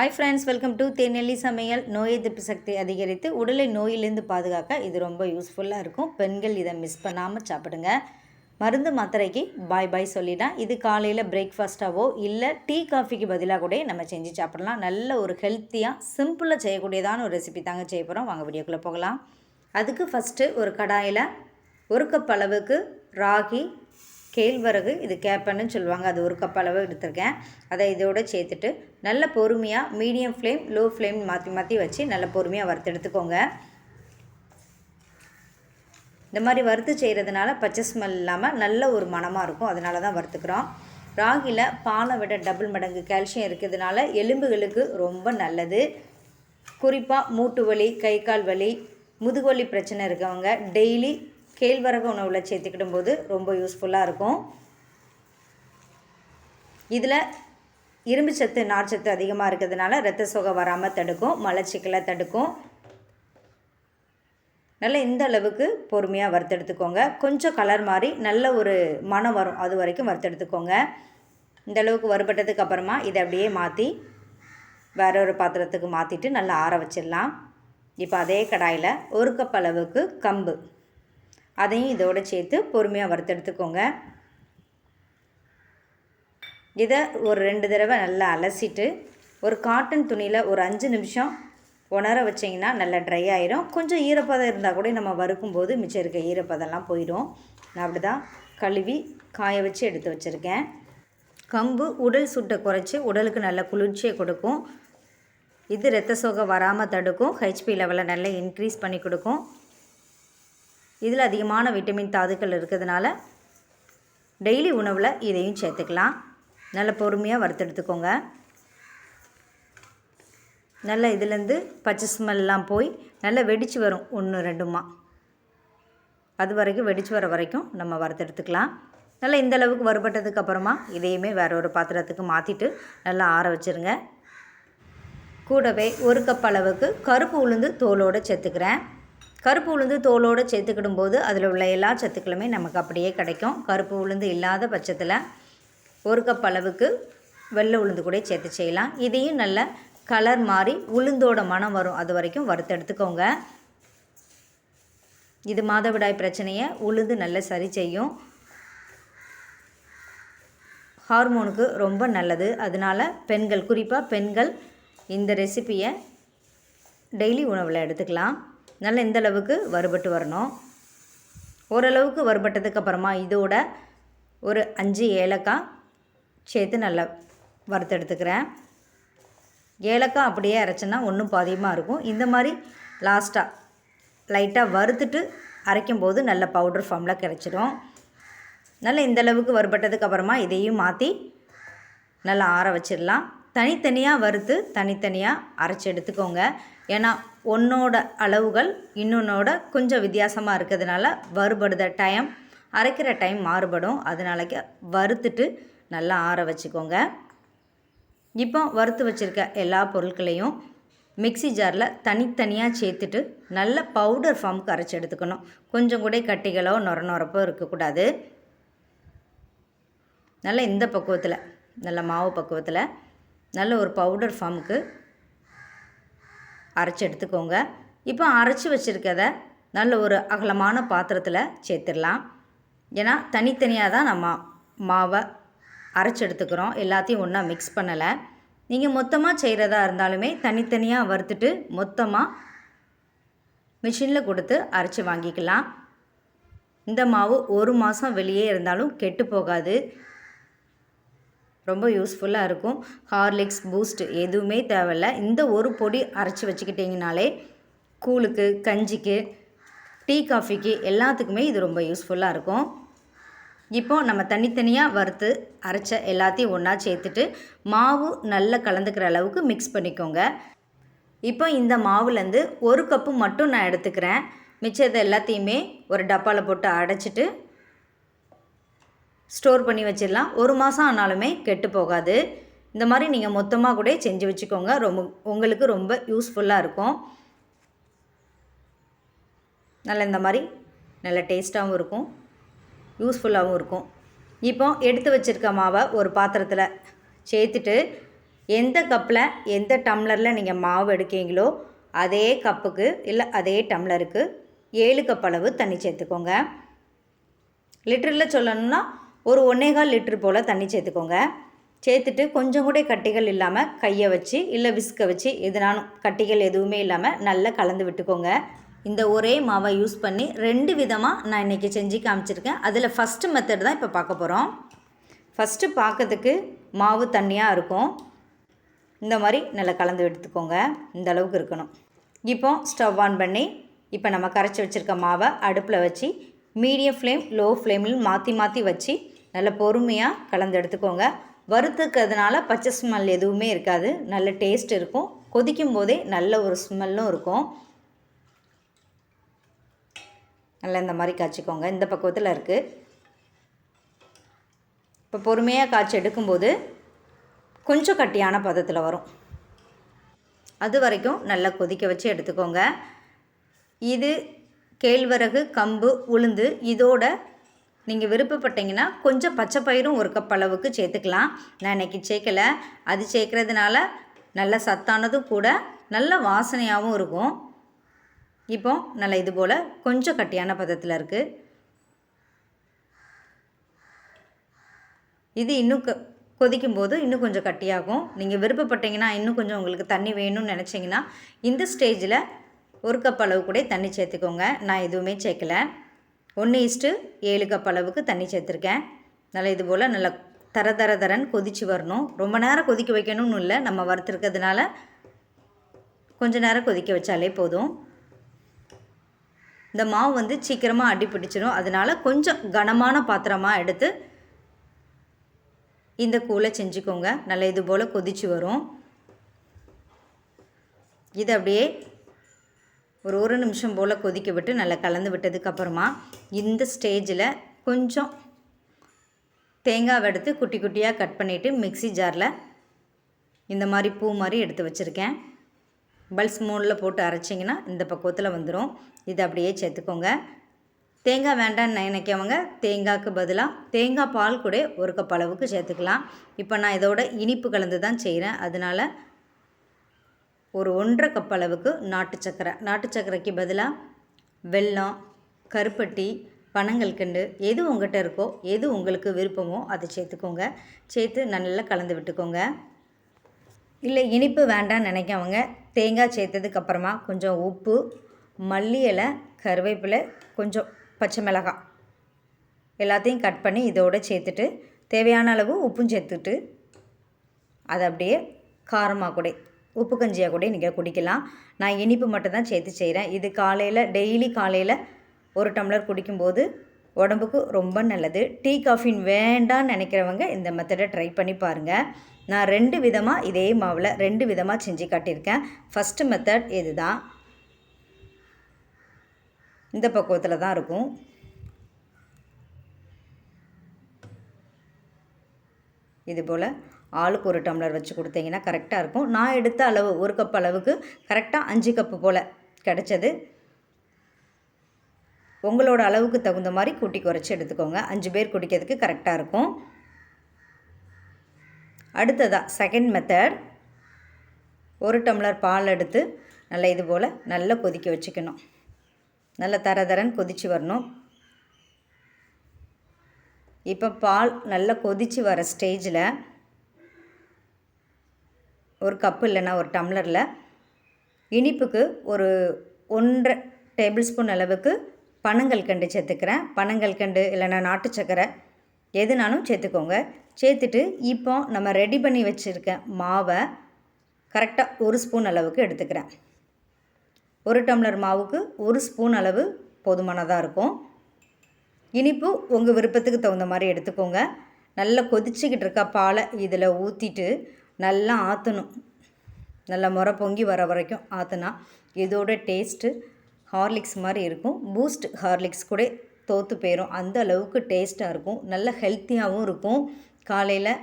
Hi friends welcome to தேநெல்லி சமையல். நோய் எதிர்ப்பு சக்தி அதிகரித்து உடலை நோயிலிருந்து பாதுகாக்க இது ரொம்ப யூஸ்ஃபுல்லாக இருக்கும். பெண்கள் இதை மிஸ் பண்ணாமல் சாப்பிடுங்க. மருந்து மாத்திரைக்கு பாய் பாய் சொல்லிட்டேன் இது காலையில் பிரேக்ஃபாஸ்ட்டாவோ இல்லை டீ காஃபிக்கு பதிலாக கூட நம்ம செஞ்சு சாப்பிடலாம். நல்ல ஒரு ஹெல்த்தியாக சிம்பிளாக செய்யக்கூடியதான ஒரு ரெசிபி தாங்க செய்ய போகிறோம் வாங்க வீடியோக்குள்ளே போகலாம். அதுக்கு ஃபஸ்ட்டு ஒரு கடாயில் ஒரு கப் அளவுக்கு ராகி கேழ்வரகு இது கேப்பன்னு சொல்லுவாங்க. அது ஒரு கப் அளவு எடுத்திருக்கேன். அதை இதோடு சேர்த்துட்டு நல்ல பொறுமையாக மீடியம் ஃப்ளேம் லோ ஃப்ளேம் மாற்றி மாற்றி வச்சு நல்ல பொறுமையாக வறுத்து எடுத்துக்கோங்க. இந்த மாதிரி வறுத்து செய்கிறதுனால பச்சை ஸ்மெல் இல்லாமல் நல்ல ஒரு மணமாக இருக்கும். அதனால தான் வறுத்துக்கிறோம். ராகியில் பாலை விட டபுள் மடங்கு கால்சியம் இருக்கிறதுனால எலும்புகளுக்கு ரொம்ப நல்லது. குறிப்பாக மூட்டு வலி கை கால் வலி முதுகுவலி பிரச்சனை இருக்கவங்க டெய்லி கேழ்வரகு உணவில் சேர்த்துக்கிடும் போது ரொம்ப யூஸ்ஃபுல்லாக இருக்கும். இதில் இரும்பு சத்து நார்ச்சத்து அதிகமாக இருக்கிறதுனால ரத்த சோகை வராமல் தடுக்கும் மலச்சிக்கலை தடுக்கும். நல்லா இந்த அளவுக்கு பொறுமையாக வறுத்தெடுத்துக்கோங்க. கொஞ்சம் கலர் மாதிரி நல்ல ஒரு மனம் வரும் அது வரைக்கும் வறுத்தெடுத்துக்கோங்க. இந்த அளவுக்கு வறுபட்டதுக்கு அப்புறமா இதை அப்படியே மாற்றி வேற ஒரு பாத்திரத்துக்கு மாற்றிட்டு நல்லா ஆற வச்சிடலாம். இப்போ அதே கடாயில் ஒரு கப் அளவுக்கு கம்பு. அதையும் இதோடு சேர்த்து பொறுமையாக வறுத்தெடுத்துக்கோங்க இதை ஒரு ரெண்டு தடவை நல்லா அலசிட்டு ஒரு காட்டன் துணியில் ஒரு அஞ்சு நிமிஷம் உணர வச்சிங்கன்னா நல்லா ட்ரை ஆயிரும். கொஞ்சம் ஈரப்பதம் இருந்தால் கூட நம்ம வறுக்கும்போது மிச்சம் இருக்க ஈரப்பதம்லாம் போயிடும். நான் அப்படி தான் கழுவி காய வச்சு எடுத்து வச்சுருக்கேன். கம்பு உடல் சுட்டை குறைச்சி உடலுக்கு நல்ல குளிர்ச்சியை கொடுக்கும். இது ரத்த சோகை வராமல் தடுக்கும். ஹெச்பி லெவலை நல்லா இன்க்ரீஸ் பண்ணி கொடுக்கும். இதில் அதிகமான விட்டமின் தாதுக்கள் இருக்கிறதுனால டெய்லி உணவில் இதையும் சேர்த்துக்கலாம். நல்ல பொறுமையாக வறுத்தெடுத்துக்கோங்க நல்லா இதுலேருந்து பச்சை ஸ்மெல்லாம் போய் நல்லா வெடித்து வரும். ஒன்று ரெண்டுமா. அது வரைக்கும் வெடித்து வர வரைக்கும் நம்ம வறுத்தெடுத்துக்கலாம் நல்லா இந்த அளவுக்கு வறுபட்டதுக்கு அப்புறமா இதையுமே வேற ஒரு பாத்திரத்துக்கு மாற்றிட்டு நல்லா ஆற வச்சுருங்க. கூடவே ஒரு கப் அளவுக்கு கருப்பு உளுந்து தோலோடு சேர்த்துக்கிறேன். கருப்பு உளுந்து தோலோடு சேர்த்துக்கிடும் போது அதில் உள்ள எல்லா சத்துக்களுமே நமக்கு அப்படியே கிடைக்கும். கருப்பு உளுந்து இல்லாத பட்சத்தில் ஒரு கப் அளவுக்கு வெள்ளை உளுந்து கூட சேர்த்து செய்யலாம். இதையும் நல்ல கலர் மாறி உளுந்தோட மனம் வரும். அது வரைக்கும் வறுத்தெடுத்துக்கோங்க. இது மாதவிடாய் பிரச்சனையை உளுந்து நல்லா சரி செய்யும். ஹார்மோனுக்கு ரொம்ப நல்லது. அதனால் பெண்கள் குறிப்பாக பெண்கள் இந்த ரெசிப்பியை டெய்லி உணவில் எடுத்துக்கலாம். நல்லா இந்த அளவுக்கு வறுபட்டு வரணும். ஓரளவுக்கு வறுபட்டதுக்கு அப்புறமா இதோட ஒரு அஞ்சு ஏலக்காய் சேர்த்து நல்லா வறுத்தெடுத்துக்கிறேன் ஏலக்காய் அப்படியே அரைச்சோன்னா ஒன்றும் பாதியமாக இருக்கும். இந்த மாதிரி லாஸ்ட்டாக லைட்டாக வறுத்துட்டு அரைக்கும் போது நல்ல பவுடர் ஃபார்மில் கிடச்சிடும். நல்லா இந்த அளவுக்கு வறுபட்டதுக்கு அப்புறமா இதையும் மாற்றி நல்லா ஆற வச்சிடலாம். தனித்தனியாக வறுத்து தனித்தனியாக அரைச்சி எடுத்துக்கோங்க. ஏன்னா ஒன்றோட அளவுகள் இன்னொன்னோட கொஞ்சம் வித்தியாசமாக இருக்கிறதுனால வறுபடுத டைம் அரைக்கிற டைம் மாறுபடும். அதனாலக்கு வறுத்துட்டு நல்லா ஆற வச்சுக்கோங்க. இப்போ வறுத்து வச்சுருக்க எல்லா பொருட்களையும் மிக்சி ஜாரில் தனித்தனியாக சேர்த்துட்டு நல்ல பவுடர் ஃபார்முக்கு அரைச்சி எடுத்துக்கணும். கொஞ்சம் கூட கட்டிகளோ நொர நொரப்போ இருக்கக்கூடாது. நல்ல இந்த பக்குவத்தில் நல்ல மாவு பக்குவத்தில் நல்ல ஒரு பவுடர் ஃபார்முக்கு அரைச்சி எடுத்துக்கோங்க. இப்போ அரைச்சி வச்சுருக்கத நல்ல ஒரு அகலமான பாத்திரத்தில் சேர்த்துடலாம். ஏன்னா தனித்தனியாக தான் நம்ம மாவை அரைச்சி எடுத்துக்கிறோம். எல்லாத்தையும் ஒன்றா மிக்ஸ் பண்ணலை. நீங்கள் மொத்தமாக செய்கிறதா இருந்தாலுமே தனித்தனியாக வறுத்துட்டு மொத்தமாக மிஷினில் கொடுத்து அரைச்சி வாங்கிக்கலாம். இந்த மாவு ஒரு மாதம் வெளியே இருந்தாலும் கெட்டு போகாது. ரொம்ப யூஸ்ஃபுல்லாக இருக்கும். ஹார்லிக்ஸ் பூஸ்ட் எதுவுமே தேவையில்ல. இந்த ஒரு பொடி அரைச்சி வச்சுக்கிட்டிங்கனாலே கூழுக்கு கஞ்சிக்கு டீ காஃபிக்கு எல்லாத்துக்குமே இது ரொம்ப யூஸ்ஃபுல்லாக இருக்கும். இப்போது நம்ம தனித்தனியாக வறுத்து அரைச்ச எல்லாத்தையும் ஒன்றா சேர்த்துட்டு மாவு நல்லா கலந்துக்கிற அளவுக்கு மிக்ஸ் பண்ணிக்கோங்க. இப்போ இந்த மாவுலேருந்து ஒரு கப்பு மட்டும் நான் எடுத்துக்கிறேன். மிச்சத்தை எல்லாத்தையுமே ஒரு டப்பாவில் போட்டு அடைச்சிட்டு ஸ்டோர் பண்ணி வச்சிடலாம். ஒரு மாதம் ஆனாலுமே கெட்டு போகாது. இந்த மாதிரி நீங்கள் மொத்தமாக கூட செஞ்சு வச்சுக்கோங்க. ரொம்ப உங்களுக்கு ரொம்ப யூஸ்ஃபுல்லாக இருக்கும். நல்ல இந்த மாதிரி நல்ல டேஸ்ட்டாகவும் இருக்கும். யூஸ்ஃபுல்லாகவும் இருக்கும். இப்போ எடுத்து வச்சுருக்க மாவை ஒரு பாத்திரத்தில் சேர்த்துட்டு எந்த கப்பில் எந்த டம்ளரில் நீங்கள் மாவு எடுக்கீங்களோ அதே கப்புக்கு இல்லை அதே டம்ளருக்கு ஏழு கப் அளவு தண்ணி சேர்த்துக்கோங்க. லிட்டரில் சொல்லணும்னா ஒரு ஒன்றேகால் லிட்ரு போல் தண்ணி சேர்த்துக்கோங்க. சேர்த்துட்டு கொஞ்சம் கூட கட்டிகள் இல்லாமல் கையை வச்சு இல்லை விஸ்கை வச்சு எதுனாலும் கட்டிகள் எதுவுமே இல்லாமல் நல்லா கலந்து விட்டுக்கோங்க. இந்த ஒரே மாவை யூஸ் பண்ணி ரெண்டு விதமாக நான் இன்றைக்கி செஞ்சு காமிச்சிருக்கேன். அதில் ஃபஸ்ட்டு மெத்தட் தான் இப்போ பார்க்க போகிறோம் ஃபஸ்ட்டு பார்க்கறதுக்கு மாவு தண்ணியாக இருக்கும். இந்த மாதிரி நல்லா கலந்து எடுத்துக்கோங்க. இந்த அளவுக்கு இருக்கணும். இப்போ ஸ்டவ் ஆன் பண்ணி இப்போ நம்ம கரைச்சி வச்சுருக்க மாவை அடுப்பில் வச்சு மீடியம் ஃப்ளேம் லோ ஃப்ளேமில் மாற்றி மாற்றி வச்சு நல்லா பொறுமையாக கலந்து எடுத்துக்கோங்க. வறுத்துக்கிறதுனால பச்சை ஸ்மெல் எதுவுமே இருக்காது. நல்ல டேஸ்ட் இருக்கும். கொதிக்கும் போதே நல்ல ஒரு ஸ்மெல்லும் இருக்கும். நல்லா இந்த மாதிரி காய்ச்சிக்கோங்க. இந்த பக்குவத்தில் இருக்குது இப்போ பொறுமையாக காய்ச்சி எடுக்கும்போது கொஞ்சம் கட்டியான பதத்தில் வரும். அது வரைக்கும் நல்லா கொதிக்க வச்சு எடுத்துக்கோங்க. இது கேழ்வரகு கம்பு உளுந்து இதோட நீங்கள் விருப்பப்பட்டீங்கன்னா கொஞ்சம் பச்சை பயிரும் ஒரு கப் அளவுக்கு சேர்த்துக்கலாம். நான் இன்றைக்கி சேர்க்கலை. அது சேர்க்குறதுனால நல்ல சத்தானதும் கூட நல்ல வாசனையாகவும் இருக்கும். இப்போ நல்லா இது போல் கொஞ்சம் கட்டியான பதத்தில் இருக்குது இது இன்னும் க கொதிக்கும் போது இன்னும் கொஞ்சம் கட்டியாகும். நீங்கள் விருப்பப்பட்டீங்கன்னா இன்னும் கொஞ்சம் உங்களுக்கு தண்ணி வேணும்னு நினச்சிங்கன்னா இந்த ஸ்டேஜில் ஒரு கப் அளவு கூட தண்ணி சேர்த்துக்கோங்க. நான் எதுவுமே சேர்க்கல. ஒன்று இஸ்ட்டு ஏழு கப் அளவுக்கு தண்ணி சேர்த்துருக்கேன். நல்லா இது போல் நல்லா தர தர தரன் கொதித்து வரணும். ரொம்ப நேரம் கொதிக்க வைக்கணும்னு இல்லை. நம்ம வறுத்துருக்கிறதுனால கொஞ்ச நேரம் கொதிக்க வச்சாலே போதும். இந்த மாவு வந்து சீக்கிரமாக அடி பிடிச்சிடும் அதனால் கொஞ்சம் கனமான பாத்திரமாக எடுத்து இந்த கூலை செஞ்சுக்கோங்க. நல்லா இது போல் கொதிச்சு வரும். இது அப்படியே ஒரு ஒரு நிமிஷம் போல் கொதிக்க விட்டு நல்லா கலந்து விட்டதுக்கப்புறமா இந்த ஸ்டேஜில் கொஞ்சம் தேங்காவை எடுத்து குட்டி குட்டியாக கட் பண்ணிவிட்டு மிக்சி ஜாரில் இந்த மாதிரி பூ மாதிரி எடுத்து வச்சுருக்கேன். பல்ஸ் மூணில் போட்டு அரைச்சிங்கன்னா இந்த பக்குவத்தில் வந்துடும் இதை அப்படியே சேர்த்துக்கோங்க. தேங்காய் வேண்டான்னு நினைக்கவங்க தேங்காய்க்கு பதிலாக தேங்காய் பால் கூட ஒரு கப் அளவுக்கு சேர்த்துக்கலாம். இப்போ நான் இதோட இனிப்பு கலந்து தான் செய்கிறேன் அதனால் ஒரு ஒன்றரை கப் அளவுக்கு நாட்டு சக்கரை. நாட்டு சக்கரைக்கு பதிலாக வெல்லம் கருப்பட்டி பனங்கல்கண்டு எது உங்கள்கிட்ட இருக்கோ எது உங்களுக்கு விருப்பமோ அதை சேர்த்துக்கோங்க. சேர்த்து நல்லா கலந்து விட்டுக்கோங்க. இல்லை இனிப்பு வேண்டாம்னு நினைக்கவங்க தேங்காய் சேர்த்ததுக்கப்புறமா கொஞ்சம் உப்பு மல்லி இலை கருவேப்பிலை கொஞ்சம் பச்சை மிளகாய் எல்லாத்தையும் கட் பண்ணி இதோடு சேர்த்துட்டு தேவையான அளவு உப்பும் சேர்த்துட்டு அதை அப்படியே காரமாக கூட உப்பு கஞ்சியாக கூட நீங்கள் குடிக்கலாம். நான் இனிப்பு மட்டும் தான் சேர்த்து செய்கிறேன் இது காலையில் டெய்லி காலையில் ஒரு டம்ளர் குடிக்கும்போது உடம்புக்கு ரொம்ப நல்லது. டீ காஃபின் வேண்டான்னு நினைக்கிறவங்க இந்த மெத்தடை ட்ரை பண்ணி பாருங்கள் நான் ரெண்டு விதமாக இதே மாவில் ரெண்டு விதமாக செஞ்சு காட்டியிருக்கேன். ஃபஸ்ட்டு மெத்தட் இது தான் இந்த பக்குவத்தில் தான் இருக்கும். இது போல் ஆளுக்கு ஒரு டம்ளர் வச்சு கொடுத்தீங்கன்னா கரெக்டாக இருக்கும். நான் எடுத்த அளவு ஒரு கப் அளவுக்கு கரெக்டாக அஞ்சு கப்பு போல் கிடச்சது. உங்களோட அளவுக்கு தகுந்த மாதிரி கூட்டி குறைச்சி எடுத்துக்கோங்க. அஞ்சு பேர் குடிக்கிறதுக்கு கரெக்டாக இருக்கும். அடுத்ததாக செகண்ட் மெத்தட் ஒரு டம்ளர் பால் எடுத்து நல்லா இது போல் நல்லா கொதிக்க வச்சுக்கணும். நல்லா தர தரன்னு கொதித்து வரணும். இப்போ பால் நல்லா கொதித்து வர ஸ்டேஜில் ஒரு கப்பு இல்லைன்னா ஒரு டம்ளரில் இனிப்புக்கு ஒரு ஒன்றரை டேபிள் ஸ்பூன் அளவுக்கு பனங்கள் கண்டு சேர்த்துக்கிறேன். பனங்கள் கண்டு இல்லைன்னா நாட்டு சக்கரை எதுனாலும் சேர்த்துக்கோங்க. சேர்த்துட்டு இப்போ நம்ம ரெடி பண்ணி வச்சுருக்க மாவை கரெக்டாக ஒரு ஸ்பூன் அளவுக்கு எடுத்துக்கிறேன். ஒரு டம்ளர் மாவுக்கு ஒரு ஸ்பூன் அளவு போதுமானதாக இருக்கும். இனிப்பு உங்கள் விருப்பத்துக்கு தகுந்த மாதிரி எடுத்துக்கோங்க. நல்லா கொதிச்சுக்கிட்டு இருக்க பாலை இதில் ஊற்றிட்டு நல்லா ஆற்றணும் நல்லா முறை பொங்கி வர வரைக்கும் ஆற்றுனா இதோட டேஸ்ட்டு ஹார்லிக்ஸ் மாதிரி இருக்கும். பூஸ்ட் ஹார்லிக்ஸ் கூட தோற்று போயிடும் அந்த அளவுக்கு டேஸ்ட்டாக இருக்கும். நல்ல ஹெல்த்தியாகவும் இருக்கும். காலையில்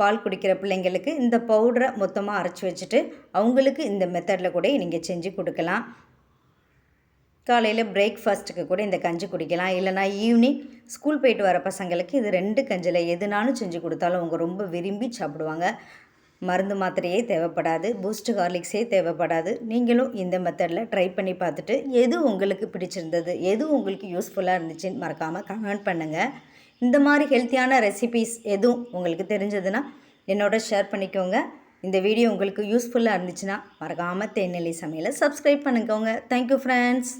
பால் குடிக்கிற பிள்ளைங்களுக்கு இந்த பவுடரை மொத்தமாக அரைச்சி வச்சுட்டு அவங்களுக்கு இந்த மெத்தடில் கூட நீங்கள் செஞ்சு கொடுக்கலாம். காலையில் பிரேக்ஃபாஸ்ட்டுக்கு கூட இந்த கஞ்சி குடிக்கலாம். இல்லைனா ஈவினிங் ஸ்கூல் போயிட்டு வர பசங்களுக்கு இது ரெண்டு கஞ்சில் எதுனாலும் செஞ்சு கொடுத்தாலும் அவங்க ரொம்ப விரும்பி சாப்பிடுவாங்க. மருந்து மாத்திரையே தேவைப்படாது பூஸ்ட் ஹார்லிக்ஸே தேவைப்படாது. நீங்களும் இந்த மெத்தடில் ட்ரை பண்ணி பார்த்துட்டு எது உங்களுக்கு பிடிச்சிருந்தது எது உங்களுக்கு யூஸ்ஃபுல்லாக இருந்துச்சுன்னு மறக்காமல் கமெண்ட் பண்ணுங்கள் இந்த மாதிரி ஹெல்த்தியான ரெசிபீஸ் எதுவும் உங்களுக்கு தெரிஞ்சதுன்னா என்னோட ஷேர் பண்ணிக்கோங்க. இந்த வீடியோ உங்களுக்கு யூஸ்ஃபுல்லாக இருந்துச்சுன்னா மறக்காமல் தேனிலை சமையலை சப்ஸ்கிரைப் பண்ணிக்கோங்க. Thank you friends